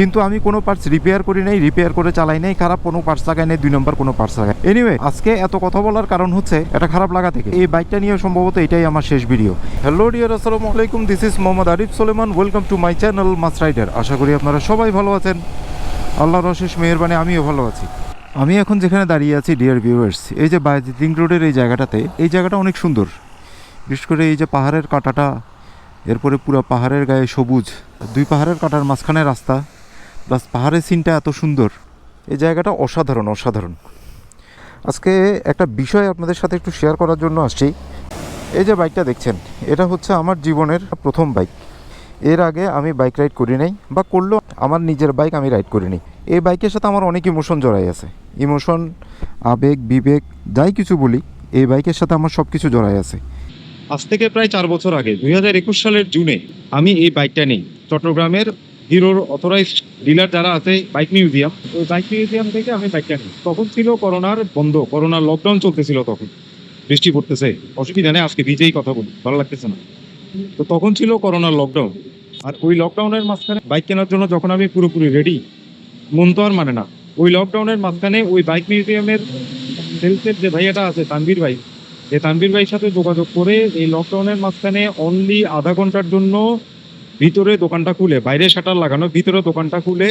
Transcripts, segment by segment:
কিন্তু আমি কোনো পার্টস রিপেয়ার করি নাই রিপেয়ার করে চালাই নাই, খারাপ কোনো পার্টস লাগাই নাই, দুই নম্বর কোনো পার্টস লাগাই এনিওয়ে আজকে এত কথা বলার কারণ হচ্ছে এটা খারাপ লাগা থেকে। এই বাইকটা নিয়ে সম্ভবত এটাই আমার শেষ ভিডিও হ্যালো ডিয়ার আসসালামু আলাইকুম this is Mohammad Arif Soleman welcome to my channel mass rider আশা করি আপনারা সবাই ভালো আছেন। আল্লাহর অশেষ মেহরবানি আমিও ভালো আছি। আমি এখন যেখানে দাঁড়িয়ে আছি ডিয়ার ভিউয়ার্স এই যে বাইজিং রোডের এই জায়গাটাতে, এই জায়গাটা অনেক সুন্দর। বিশেষ করে এই যে পাহাড়ের কাঁটাটা, এরপরে পুরো পাহাড়ের গায়ে সবুজ, দুই পাহাড়ের কাঁটার মাঝখানে রাস্তা। প্লাস পাহাড়ের সিনটা এত সুন্দর। এই জায়গাটা অসাধারণ অসাধারণ। আজকে একটা বিষয় আপনাদের সাথে একটু শেয়ার করার জন্য আসছি। এই যে বাইকটা দেখছেন, এটা হচ্ছে আমার জীবনের প্রথম বাইক এর আগে আমি বাইক রাইড করি নাই বা করলেও আমার নিজের বাইক আমি রাইড করি নাই এই বাইকের সাথে আমার অনেক ইমোশন জড়াই আছে। ইমোশন আবেগ, বিবেক, যাই কিছু বলি, এই বাইকের সাথে আমার সব কিছু জড়াই আছে। আজ থেকে প্রায় চার বছর আগে, দুই হাজার একুশ সালের জুনে আমি এই বাইকটা নিই। চট্টগ্রামের হিরোর অথরাইজড ডিলার যারা আছে বাইক মিউজিয়াম ওই বাইক মিউজিয়াম থেকে আমি বাইকটা নিই। তখন ছিল করোনার বন্ধ, করোনার লকডাউন চলতেছিল তখন। বৃষ্টি পড়তেছে, অসুবিধা নেই, আজকে ভিজেই কথা বলি, ভালো লাগতেছে না। তো তখন ছিল করোনার লকডাউন আর ওই লকডাউনের মাঝখানে বাইক কেনার জন্য যখন আমি পুরোপুরি রেডি মন তো আর মানে না। ওই লকডাউনের মাঝখানে ওই বাইক মিউজিয়ামের সেলসের যে ভাইয়াটা আছে, তানভীর ভাই এই তানভীর ভাইয়ের সাথে যোগাযোগ করে এই লকডাউনের মাঝখানে অনলি আধা ঘণ্টার জন্য ভিতরে দোকানটা খুলে, বাইরে শাটার লাগানো, ভিতরে দোকানটা খুলে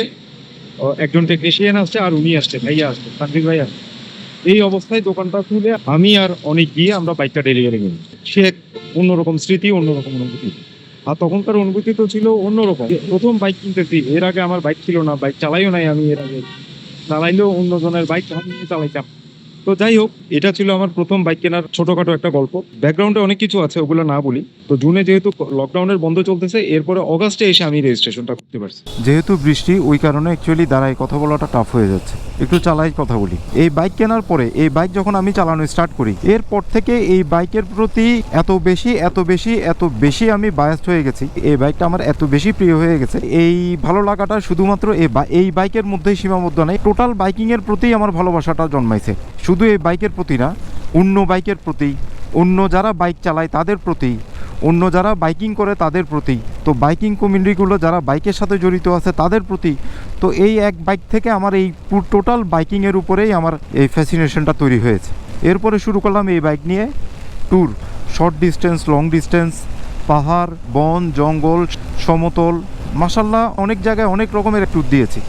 একজন টেকনিশিয়ান আসছে আর উনি আসছে, ভাইয়া আসছে তানভীর ভাই আসছে। এই অবস্থায় দোকানটা খুলে আমি আর অনেক গিয়ে আমরা বাইকটা ডেলিভারি করি। সে এক অন্যরকম স্মৃতি অন্যরকম অনুভূতি। আর তখনকার অনুভূতি তো ছিল অন্যরকম প্রথম বাইক কিনতেছি, এর আগে আমার বাইক ছিল না, বাইক চালাইও নাই আমি এর আগে। চালাইলেও অন্যজনের বাইক, আমি চালাইতাম। তো যাই হোক, এটা ছিল আমার প্রথম বাইক কেনার ছোটখাটো একটা গল্প। ব্যাকগ্রাউন্ডে অনেক কিছু আছে, ওগুলো না বলি। তো জুনে যেহেতু লকডাউনের বন্ধ চলতেছে, এরপরে অগাস্টে এসে আমি রেজিস্ট্রেশনটা করতে পারছি। যেহেতু বৃষ্টি, ওই কারণে অ্যাকচুয়ালি দাঁড়ায়, কথা বলাটা টাফ হয়ে যাচ্ছে। একটু চালাই কথা বলি। এই বাইক কেনার পরে, এই বাইক যখন আমি চালানো স্টার্ট করি, এরপর থেকে এই বাইকের প্রতি এত বেশি এত বেশি এত বেশি আমি বায়াস্ট হয়ে গেছি। এই বাইকটা আমার এত বেশি প্রিয় হয়ে গেছে। এই ভালো লাগাটা শুধুমাত্র এই বাইকের মধ্যেই সীমাবদ্ধ নেই টোটাল বাইকিংয়ের প্রতি আমার ভালোবাসাটা জন্মাইছে। শুধু এই বাইকের প্রতি না, অন্য বাইকের প্রতি, অন্য যারা বাইক চালায় তাদের প্রতি অন্য যারা বাইকিং করে তাদের প্রতি। তো বাইকিং কমিউনিটিগুলো যারা বাইকের সাথে জড়িত আছে তাদের প্রতি। তো এই এক বাইক থেকে আমার এই টোটাল বাইকিংয়ের উপরেই আমার এই ফ্যাসিনেশনটা তৈরি হয়েছে। এরপরে শুরু করলাম এই বাইক নিয়ে tour short distance long distance পাহাড়, বন, জঙ্গল, সমতল মাসাল্লাহ অনেক জায়গায় অনেক রকমের ট্যুর দিয়েছি।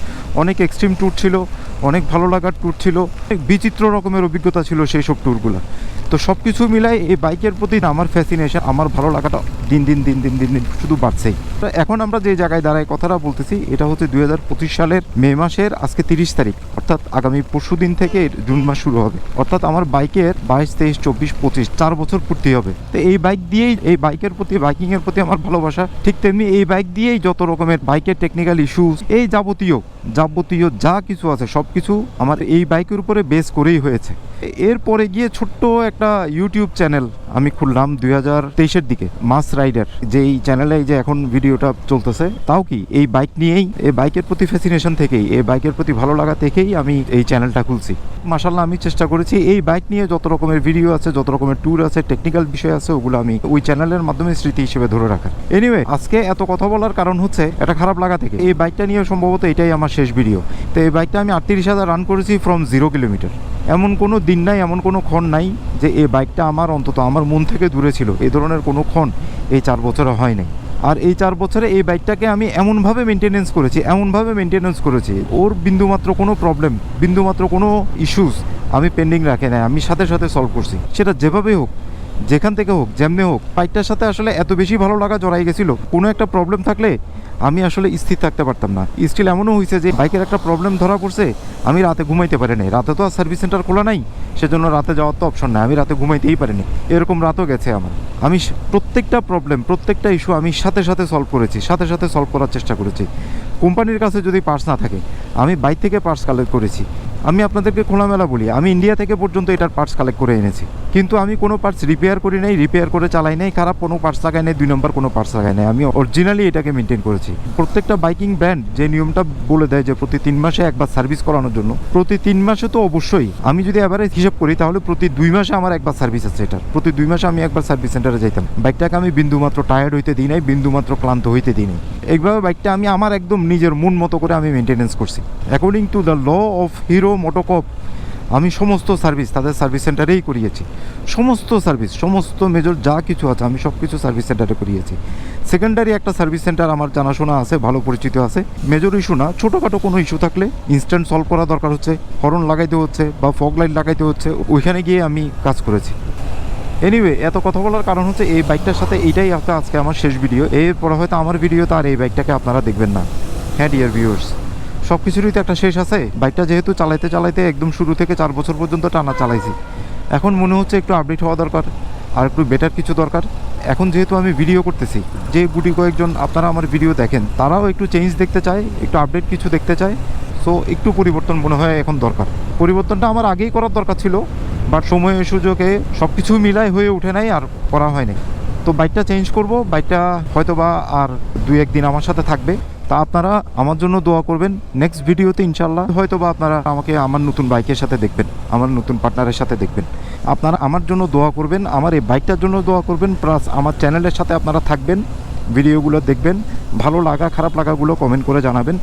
অনেক এক্সট্রিম ট্যুর ছিল। অনেক ভালো লাগার ট্যুর ছিল, অনেক বিচিত্র রকমের অভিজ্ঞতা ছিল সেই সব ট্যুরগুলো তো সব কিছু মিলাই এই বাইকের প্রতি আমার ফ্যাসিনেশন আমার ভালো লাগাটা দিন দিন দিন দিন দিন দিন শুধু বাড়ছেই। তো এখন আমরা যে জায়গায় দাঁড়ায় কথাটা বলতেছি, এটা হচ্ছে দুই সালের মে মাসের আজকে তিরিশ তারিখ, অর্থাৎ আগামী পরশু দিন থেকে জুন মাস শুরু হবে। অর্থাৎ আমার বাইকের বাইশ, তেইশ, চব্বিশ, পঁচিশ, চার বছর পূর্তি হবে। তো এই বাইক দিয়েই, এই বাইকের প্রতি, বাইকিংয়ের প্রতি আমার ভালোবাসা, ঠিক তেমনি এই বাইক দিয়েই যত রকমের বাইকের টেকনিক্যাল ইস্যুস এই যাবতীয় যাবতীয় যা কিছু আছে সব কিছু আমার এই বাইকের উপরে বেস করেই হয়েছে। এরপরে গিয়ে ছোট্ট একটা ইউটিউব চ্যানেল আমি খুললাম দুই হাজার তেইশের দিকে, মাস রাইডার। যে এই চ্যানেলে যে এখন ভিডিওটা চলতেছে, তাও কি? এই বাইক নিয়েই, এই বাইকের প্রতি ফ্যাসিনেশন থেকেই, এই বাইকের প্রতি ভালো লাগা থেকেই আমি এই চ্যানেলটা খুলছি। মাসাল্লাহ আমি চেষ্টা করেছি এই বাইক নিয়ে যত রকমের ভিডিও আছে, যত রকমের ট্যুর আছে টেকনিক্যাল বিষয় আছে, ওগুলো আমি ওই চ্যানেলের মাধ্যমে স্মৃতি হিসেবে ধরে রাখার। এনিওয়ে আজকে এত কথা বলার কারণ হচ্ছে, এটা খারাপ লাগা থেকে। এই বাইকটা নিয়ে সম্ভবত এটাই আমার শেষ ভিডিও তো এই বাইকটা আমি আটত্রিশ হাজার রান করেছি ফ্রম জিরো কিলোমিটার এমন কোনো দিন নাই, এমন কোনো ক্ষণ নাই যে এই বাইকটা আমার অন্তত আমার মন থেকে দূরে ছিল। এই ধরনের কোনো ক্ষণ এই চার বছরে হয় নাই। আর এই চার বছরে এই বাইকটাকে আমি এমনভাবে মেনটেনেন্স করেছি, এমনভাবে মেনটেনেন্স করেছি, ওর বিন্দুমাত্র কোনো প্রবলেম বিন্দুমাত্র কোনো ইস্যুস আমি পেন্ডিং রাখে নাই, আমি সাথে সাথে সলভ করছি। সেটা যেভাবেই হোক যেখান থেকে হোক, যেমনি হোক বাইকটার সাথে আসলে এত বেশি ভালো লাগা জড়াই গেছিল। কোনো একটা প্রবলেম থাকলে আমি আসলে স্থির থাকতে পারতাম না। স্টিল এমনও হয়েছে যে বাইকের একটা প্রবলেম ধরা পড়ছে, আমি রাতে ঘুমাইতে পারি নাই রাতে তো আর সার্ভিস সেন্টার খোলা নাই, সেজন্য রাতে যাওয়ার তো অপশন নাই। আমি রাতে ঘুমাইতেই পারিনি। এরকম রাতও গেছে আমার। আমি প্রত্যেকটা প্রবলেম প্রত্যেকটা ইস্যু আমি সাথে সাথে সলভ করেছি, সাথে সাথে সলভ করার চেষ্টা করেছি। কোম্পানির কাছে যদি পার্স না থাকে, আমি বাইক থেকে পার্স কালেক্ট করেছি। আমি আপনাদেরকে খোলামেলা বলি, আমি ইন্ডিয়া থেকে পর্যন্ত এটার পার্টস কালেক্ট করে এনেছি। কিন্তু আমি কোনো পার্টস রিপেয়ার করি নাই রিপেয়ার করে চালাই নাই, খারাপ কোনো পার্টস লাগাই নাই, দুই নম্বর কোনো পার্টস লাগাই নাই। আমি অরিজিনালি এটাকে মেনটেন করেছি। প্রত্যেকটা বাইকিং ব্র্যান্ড যে নিয়মটা বলে দেয় যে প্রতি তিন মাসে একবার সার্ভিস করানোর জন্য, প্রতি তিন মাসে তো অবশ্যই। আমি যদি অ্যাভারেজ হিসাব করি, তাহলে প্রতি দুই মাসে আমার একবার সার্ভিস আছে এটার। প্রতি দুই মাসে আমি একবার সার্ভিস সেন্টারে যাইতাম। বাইকটাকে আমি বিন্দুমাত্র টায়ার্ড হইতে দিই নাই, বিন্দুমাত্র ক্লান্ত হইতে দিই নাই। এইভাবে বাইকটা আমি আমার একদম নিজের মন মতো করে আমি মেনটেনেন্স করছি। According to the law of Hero MotoCorp আমি সমস্ত সার্ভিস তাদের সার্ভিস সেন্টারেই করিয়েছি। সমস্ত সার্ভিস সমস্ত মেজর যা কিছু আছে, আমি সব কিছু সার্ভিস সেন্টারে করিয়েছি। সেকেন্ডারি একটা সার্ভিস সেন্টার আমার জানাশোনা আছে, ভালো পরিচিত আছে। মেজর ইস্যু না, ছোটোখাটো কোনো ইস্যু থাকলে ইনস্ট্যান্ট সলভ করা দরকার হচ্ছে হরন লাগাইতে হচ্ছে বা ফগ লাইট লাগাইতে হচ্ছে, ওইখানে গিয়ে আমি কাজ করেছি। এনিওয়ে এত কথা বলার কারণ হচ্ছে এই বাইকটার সাথে এইটাই আপনার আজকে আমার শেষ ভিডিও এরপরে হয়তো আমার ভিডিওতে আর এই বাইকটাকে আপনারা দেখবেন না। হ্যাঁ ডিয়ার ভিউয়ার্স সব কিছুরই তো একটা শেষ আছে। বাইকটা যেহেতু চালাইতে চালাইতে একদম শুরু থেকে চার বছর পর্যন্ত টানা চালাইছি। এখন মনে হচ্ছে একটু আপডেট হওয়া দরকার, আর একটু বেটার কিছু দরকার। এখন যেহেতু আমি ভিডিও করতেছি, যে গুটি কয়েকজন আপনারা আমার ভিডিও দেখেন, তারাও একটু চেঞ্জ দেখতে চায়, একটু আপডেট কিছু দেখতে চায়। সো একটু পরিবর্তন মনে হয় এখন দরকার। পরিবর্তনটা আমার আগেই করার দরকার ছিল। বাট সময়ের সুযোগে সব কিছু মিলাই হয়ে ওঠে নাই আর করা হয়নি তো বাইকটা চেঞ্জ করব, বাইকটা হয়তো বা আর দুই একদিন আমার সাথে থাকবে। তা আপনারা আমার জন্য দোয়া করবেন। নেক্সট ভিডিওতে ইনশাল্লাহ হয়তো বা আপনারা আমাকে আমার নতুন বাইকের সাথে দেখবেন, আমার নতুন পার্টনারের সাথে দেখবেন। আপনারা আমার জন্য দোয়া করবেন, আমার এই বাইকটার জন্য দোয়া করবেন প্লাস আমার চ্যানেলের সাথে আপনারা থাকবেন। ভিডিওগুলো দেখবেন, ভালো লাগা, খারাপ লাগাগুলো কমেন্ট করে জানাবেন।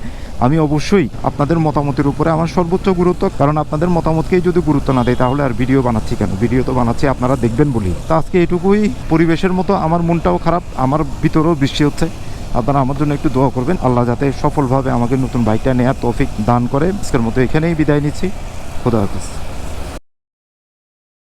আমি অবশ্যই আপনাদের মতামতের উপরে আমার সর্বোচ্চ গুরুত্ব, কারণ আপনাদের মতামতকেই যদি গুরুত্ব না দেয়, তাহলে আর ভিডিও বানাচ্ছি কেন? ভিডিও তো বানাচ্ছি, আপনারা দেখবেন বলি। তা আজকে এটুকুই, পরিবেশের মতো আমার মনটাও খারাপ, আমার ভিতরেও বৃষ্টি হচ্ছে। আপনারা আমার জন্য একটু দোয়া করবেন, আল্লাহ যাতে সফলভাবে আমাকে নতুন বাইকটা নেওয়ার তৌফিক দান করে। আজকের মতো এখানেই বিদায় নিচ্ছি। খুদা